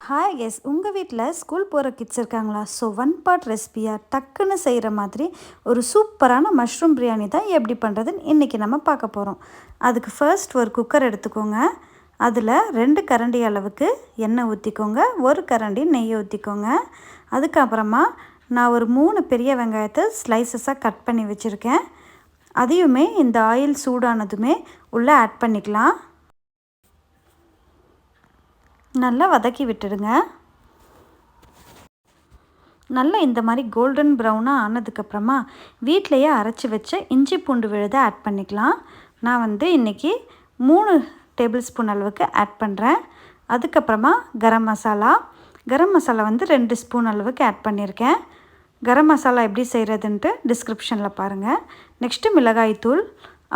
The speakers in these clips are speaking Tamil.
ஹாய் கெஸ் உங்கள் வீட்டில் ஸ்கூல் போகிற கிட்ஸ் இருக்காங்களா? ஸோ ஒன் பார்ட் ரெசிபியாக டக்குன்னு செய்கிற மாதிரி ஒரு சூப்பரான மஷ்ரூம் பிரியாணி தான் எப்படி பண்ணுறதுன்னு இன்றைக்கி நம்ம பார்க்க போகிறோம் அதுக்கு ஃபர்ஸ்ட் ஒரு குக்கர் எடுத்துக்கோங்க. அதில் ரெண்டு கரண்டி அளவுக்கு எண்ணெய் ஊற்றிக்கோங்க ஒரு கரண்டி நெய் ஊற்றிக்கோங்க அதுக்கப்புறமா நான் ஒரு மூணு பெரிய வெங்காயத்தை ஸ்லைசஸாக கட் பண்ணி வச்சுருக்கேன். அதையுமே இந்த ஆயில் சூடானதுமே உள்ளே ஆட் பண்ணிக்கலாம். நல்லா வதக்கி விட்டுடுங்க. நல்லா இந்த மாதிரி கோல்டன் ப்ரௌனாக ஆனதுக்கப்புறமா வீட்டிலையே அரைச்சி வச்ச இஞ்சி பூண்டு விழுதை ஆட் பண்ணிக்கலாம். நான் வந்து இன்றைக்கி மூணு டேபிள் ஸ்பூன் அளவுக்கு ஆட் பண்ணுறேன் அதுக்கப்புறமா கரம் மசாலா. கரம் மசாலா வந்து ரெண்டு ஸ்பூன் அளவுக்கு ஆட் பண்ணியிருக்கேன் கரம் மசாலா எப்படி செய்கிறதுன்ட்டு டிஸ்கிரிப்ஷனில் பாருங்கள் நெக்ஸ்ட்டு மிளகாய்த்தூள்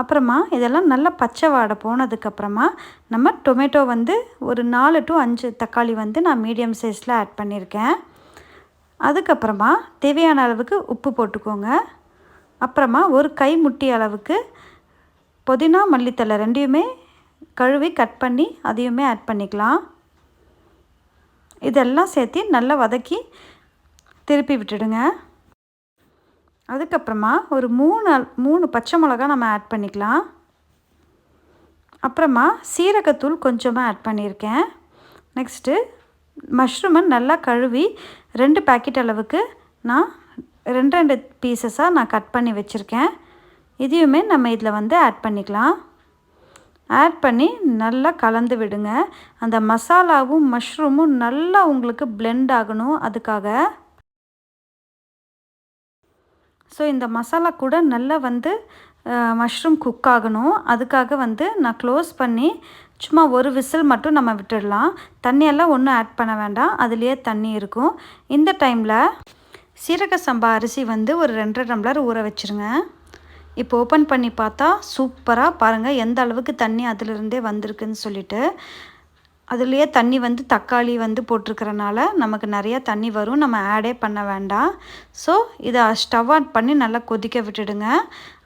அப்புறமா இதெல்லாம் நல்லா பச்சை வாடை போனதுக்கப்புறமா நம்ம டொமேட்டோ வந்து ஒரு நாலு டு அஞ்சு தக்காளி வந்து நான் மீடியம் சைஸில் ஆட் பண்ணியிருக்கேன். அதுக்கப்புறமா தேவையான அளவுக்கு உப்பு போட்டுக்கோங்க. அப்புறமா ஒரு கை முட்டி அளவுக்கு புதினா மல்லித்தலை ரெண்டையுமே கழுவி கட் பண்ணி அதையுமே ஆட் பண்ணிக்கலாம். இதெல்லாம் சேர்த்து நல்லா வதக்கி திருப்பி விட்டுடுங்க. அதுக்கப்புறமா ஒரு மூணு மூணு பச்சை மிளகா நம்ம ஆட் பண்ணிக்கலாம். அப்புறமா சீரகத்தூள் கொஞ்சமாக ஆட் பண்ணியிருக்கேன். நெக்ஸ்ட்டு மஷ்ரூமை நல்லா கழுவி ரெண்டு பேக்கெட் அளவுக்கு நான் ரெண்டு ரெண்டு பீசஸாக நான் கட் பண்ணி வச்சுருக்கேன். இதையுமே நம்ம இதில் வந்து ஆட் பண்ணிக்கலாம். ஆட் பண்ணி நல்லா கலந்து விடுங்க. அந்த மசாலாவும் மஷ்ரூமும் நல்லா உங்களுக்கு பிளெண்ட் ஆகணும். அதுக்காக ஸோ இந்த மசாலா கூட நல்லா வந்து மஷ்ரூம் குக் ஆகணும். அதுக்காக வந்து நான் க்ளோஸ் பண்ணி சும்மா ஒரு விசில் மட்டும் நம்ம விட்டுடலாம். தண்ணியெல்லாம் ஒன்றும் ஆட் பண்ண வேண்டாம். அதுலேயே தண்ணி இருக்கும். இந்த டைமில் சீரக சம்பா அரிசி வந்து ஒரு ரெண்டரை டம்ளர் ஊற வச்சுருங்க. இப்போ ஓப்பன் பண்ணி பார்த்தா சூப்பராக பாருங்கள் எந்த அளவுக்கு தண்ணி அதிலிருந்தே வந்திருக்குன்னு சொல்லிட்டு. அதுலேயே தண்ணி வந்து தக்காளி வந்து போட்டிருக்கிறனால நமக்கு நிறையா தண்ணி வரும். நம்ம ஆடே பண்ண வேண்டாம். ஸோ இதை ஸ்டவ் ஆட் பண்ணி நல்லா கொதிக்க விட்டுடுங்க.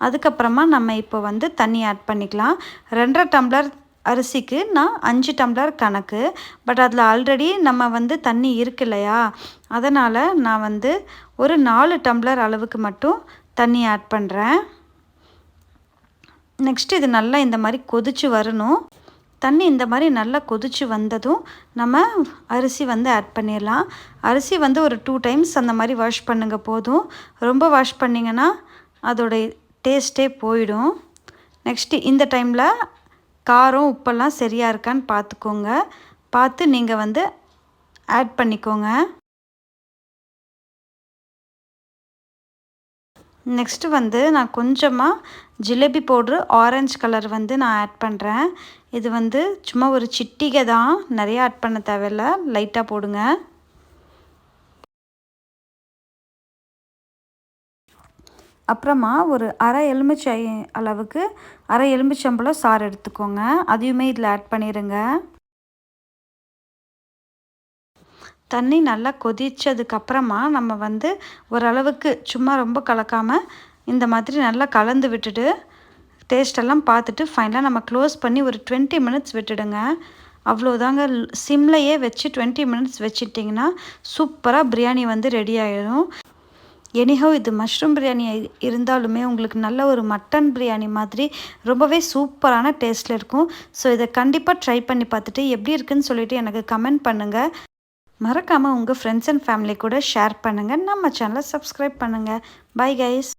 அதுக்கப்புறமா நம்ம இப்போ வந்து தண்ணி ஆட் பண்ணிக்கலாம். ரெண்டரை டம்ளர் அரிசிக்கு நான் அஞ்சு டம்ளர் கணக்கு. பட் அதில் ஆல்ரெடி நம்ம வந்து தண்ணி இருக்கு இல்லையா? அதனால் நான் வந்து ஒரு நாலு டம்ளர் அளவுக்கு மட்டும் தண்ணி ஆட் பண்ணுறேன் நெக்ஸ்ட்டு இது நல்லா இந்த மாதிரி கொதித்து வரணும். தண்ணி இந்த மாதிரி நல்லா கொதித்து வந்ததும் நம்ம அரிசி வந்து ஆட் பண்ணிடலாம். அரிசி வந்து ஒரு டூ டைம்ஸ் அந்த மாதிரி வாஷ் பண்ணுங்கள் போதும். ரொம்ப வாஷ் பண்ணிங்கன்னா அதோடைய டேஸ்ட்டே போயிடும். நெக்ஸ்ட்டு இந்த டைமில் காரம் உப்பெல்லாம் சரியாக இருக்கான்னு பார்த்துக்கோங்க. பார்த்து நீங்கள் வந்து ஆட் பண்ணிக்கோங்க. நெக்ஸ்ட்டு வந்து நான் கொஞ்சமாக ஜிலேபி பவுட்ரு ஆரஞ்சு கலர் வந்து நான் ஆட் பண்ணுறேன் இது வந்து சும்மா ஒரு சிட்டிகை தான். நிறையா ஆட் பண்ண தேவையில்ல. லைட்டாக போடுங்க. அப்புறமா ஒரு அரை எலுமிச்சை அளவுக்கு அரை எலுமிச்சம்பழம் சாறு எடுத்துக்கோங்க. அதையுமே இதில் ஆட் பண்ணிடுங்க தண்ணி நல்லா கொதித்ததுக்கப்புறமா நம்ம வந்து ஓரளவுக்கு சும்மா ரொம்ப கலக்காமல் இந்த மாதிரி நல்லா கலந்து விட்டுட்டு டேஸ்டெல்லாம் பார்த்துட்டு ஃபைனலாக நம்ம க்ளோஸ் பண்ணி ஒரு டுவெண்ட்டி மினிட்ஸ் விட்டுடுங்க. அவ்வளோதாங்க சிம்லையே வச்சு டுவெண்ட்டி மினிட்ஸ் வச்சுட்டிங்கன்னா சூப்பராக பிரியாணி வந்து ரெடி ஆகிடும் எனிஹோ இது மஷ்ரூம் பிரியாணி இருந்தாலுமே உங்களுக்கு நல்ல ஒரு மட்டன் பிரியாணி மாதிரி ரொம்பவே சூப்பரான டேஸ்ட்டில் இருக்கும். ஸோ இதை கண்டிப்பாக ட்ரை பண்ணி பார்த்துட்டு எப்படி இருக்குன்னு சொல்லிவிட்டு எனக்கு கமெண்ட் பண்ணுங்கள் மறக்காமல் உங்கள் ஃப்ரெண்ட்ஸ் அண்ட் ஃபேமிலி கூட ஷேர் பண்ணுங்கள் நம்ம சேனலை சப்ஸ்கிரைப் பண்ணுங்கள் பை கைஸ்